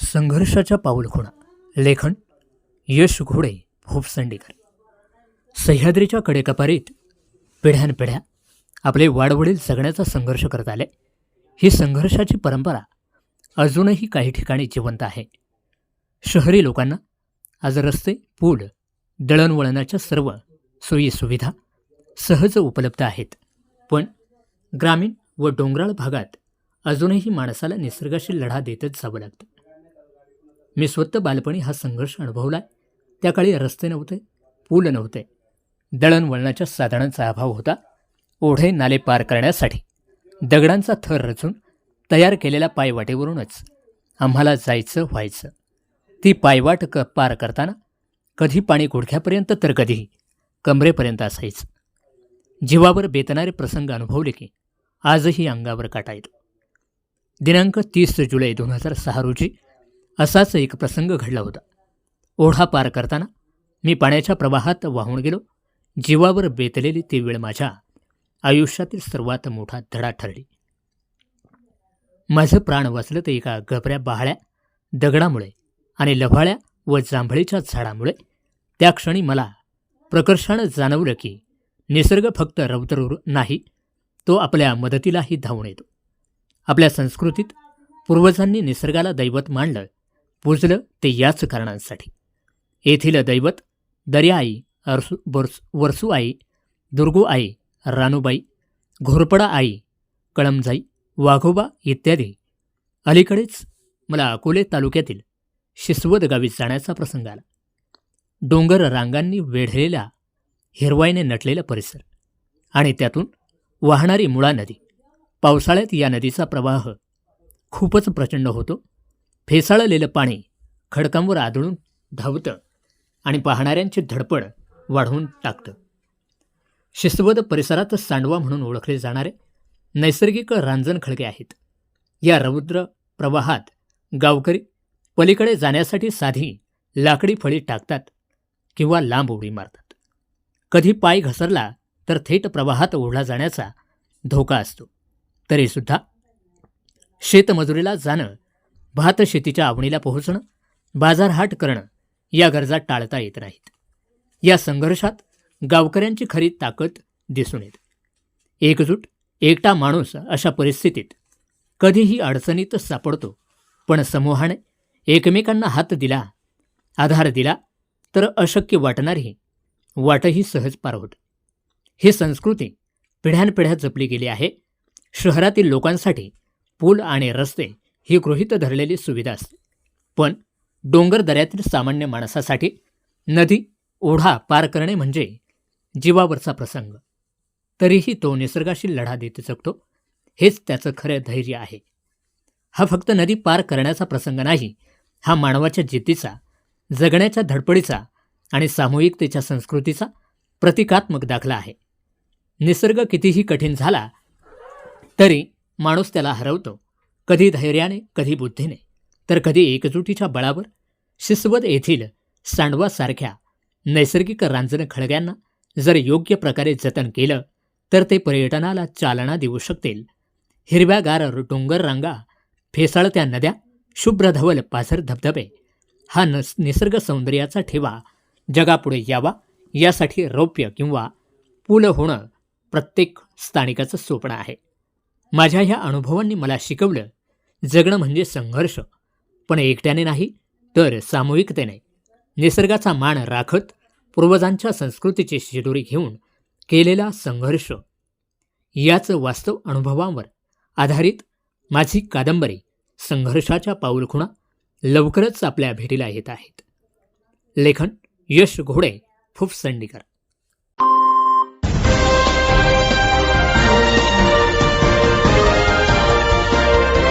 संघर्षाच्या पाऊलखुणा. लेखन यश घोडे भोपसंडीकर सह्याद्रीच्या कडेकपारीत पिढ्यानपिढ्या आपले वाडवडील जगण्याचा संघर्ष करत आले. ही संघर्षाची परंपरा अजूनही काही ठिकाणी जिवंत आहे. शहरी लोकांना आज रस्ते पूल दळणवळणाच्या सर्व सोयी सुविधा सहज उपलब्ध आहेत. पण ग्रामीण व डोंगराळ भागात अजूनही माणसाला निसर्गाशी लढा देतच जावं लागतं. मी स्वतः बालपणी हा संघर्ष अनुभवला त्या काळी रस्ते नव्हते पूल नव्हते. दळणवळणाच्या साधनांचा अभाव होता. ओढे नाले पार करण्यासाठी दगडांचा थर रचून तयार केलेल्या पायवाटेवरूनच आम्हाला जायचं व्हायचं. ती पायवाट क पार करताना कधी पाणी गुडघ्यापर्यंत तर कधी कमरेपर्यंत असायचं. जीवावर बेतणारे प्रसंग अनुभवले की आजही अंगावर काटा येतो. दिनांक तीस जुलै दोन हजार सहा रोजी असाच एक प्रसंग घडला होता. ओढा पार करताना मी पाण्याच्या प्रवाहात वाहून गेलो. जीवावर बेतलेली ती वेळ माझ्या आयुष्यातील सर्वात मोठा धडा ठरली. माझं प्राण वाचलं तर एका गबऱ्या बहाळ्या दगडामुळे आणि लव्हाळ्या व जांभळीच्या झाडामुळे त्या क्षणी मला प्रकर्षानं जाणवलं की निसर्ग फक्त रौद्र नाही तो आपल्या मदतीलाही धावून येतो. आपल्या संस्कृतीत पूर्वजांनी निसर्गाला दैवत मानलं पूजलं ते याच कारणांसाठी. येथील दैवत दर्याआई अरसू बरस वरसू आई दुर्गू आई रानूबाई घोरपडा आई कळमजाई वाघोबा इत्यादी. अलीकडेच मला अकोले तालुक्यातील शिसवद गावी जाण्याचा प्रसंग आला. डोंगर रांगांनी वेढलेला हिरवाईने नटलेला परिसर आणि त्यातून वाहणारी मुळा नदी. पावसाळ्यात या नदीचा प्रवाह खूपच प्रचंड होतो. फेसाळलेलं पाणी खडकांवर आदळून धावतं आणि पाहणाऱ्यांची धडपड वाढवून टाकतं. शिस्तबद्ध परिसरात सांडवा म्हणून ओळखले जाणारे नैसर्गिक रांजण खळगे आहेत. या रौद्र प्रवाहात गावकरी पलीकडे जाण्यासाठी साधी लाकडी फळी टाकतात किंवा लांब उडी मारतात. कधी पाय घसरला तर थेट प्रवाहात ओढला जाण्याचा धोका असतो. तरीसुद्धा शेतमजुरीला जाणं भात शेतीच्या आवणीला पोहोचणं बाजारहाट करणं या गरजा टाळता येत नाहीत. या संघर्षात गावकऱ्यांची खरी ताकद दिसून येते. एकजूट एकटा माणूस अशा परिस्थितीत कधीही अडचणीत सापडतो पण समूहाने एकमेकांना हात दिला आधार दिला तर अशक्य वाटणारी वाटही सहज पार होतं. ही संस्कृती पिढ्यानपिढ्या जपली गेली आहे. शहरातील लोकांसाठी पूल आणि रस्ते ही गृहीत धरलेली सुविधा असते. पण डोंगर दऱ्यातील सामान्य माणसासाठी नदी ओढा पार करणे म्हणजे जीवावरचा प्रसंग. तरीही तो निसर्गाशी लढा देत जगतो हेच त्याचं खरं धैर्य आहे. हा फक्त नदी पार करण्याचा प्रसंग नाही हा मानवाच्या जिद्दीचा जगण्याच्या धडपडीचा आणि सामूहिकतेच्या संस्कृतीचा प्रतिकात्मक दाखला आहे. निसर्ग कितीही कठीण झाला तरी माणूस त्याला हरवतो. कधी धैर्याने कधी बुद्धीने. तर कधी एकजुटीच्या बळावर. शिसवत येथील सांडवासारख्या नैसर्गिक रांजण खळग्यांना जर योग्य प्रकारे जतन केलं तर ते पर्यटनाला चालना देऊ शकतील. हिरव्यागार डोंगर रांगा फेसाळत्या नद्या शुभ्र धवल पाझर धबधबे. हा नस निसर्ग सौंदर्याचा ठेवा. जगापुढे यावा. यासाठी रौप्य किंवा पूल होणं प्रत्येक स्थानिकाचं स्वप्न आहे. माझ्या ह्या अनुभवांनी मला शिकवलं जगणं म्हणजे संघर्ष. पण एकट्याने नाही तर सामूहिकतेने. निसर्गाचा मान राखत पूर्वजांच्या संस्कृतीची शिदोरी घेऊन केलेला संघर्ष. याच वास्तव अनुभवांवर आधारित माझी कादंबरी संघर्षाच्या पाऊलखुणा लवकरच आपल्या भेटीला येत आहेत. लेखन यश घोडे फुफ संडीकर